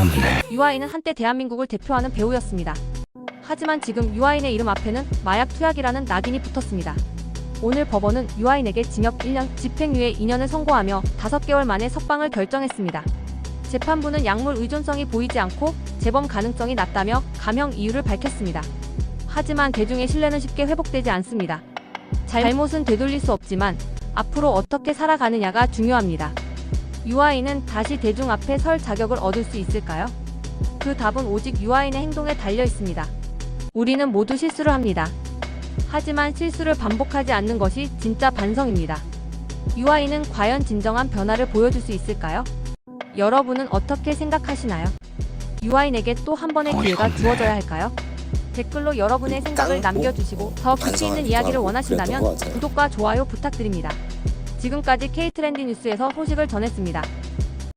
겁내. 유아인은 한때 대한민국을 대표하는 배우였습니다. 하지만 지금 유아인의 이름 앞에는 마약 투약이라는 낙인이 붙었습니다. 오늘 법원은 유아인에게 징역 1년, 집행유예 2년을 선고하며 5개월 만에 석방을 결정했습니다. 재판부는 약물 의존성이 보이지 않고 재범 가능성이 낮다며 감형 이유를 밝혔습니다. 하지만 대중의 신뢰는 쉽게 회복되지 않습니다. 잘못은 되돌릴 수 없지만 앞으로 어떻게 살아가느냐가 중요합니다. 유아인은 다시 대중 앞에 설 자격을 얻을 수 있을까요? 그 답은 오직 유아인의 행동에 달려 있습니다. 우리는 모두 실수를 합니다. 하지만 실수를 반복하지 않는 것이 진짜 반성입니다. 유아인은 과연 진정한 변화를 보여줄 수 있을까요? 여러분은 어떻게 생각하시나요? 유아인에게 또 한 번의 기회가. 주어져야 할까요? 댓글로 여러분의 생각을 땅 남겨주시고 더 깊이 있는 이야기를 원하신다면. 구독과 좋아요 부탁드립니다. 지금까지 K트렌디 뉴스에서 소식을 전했습니다.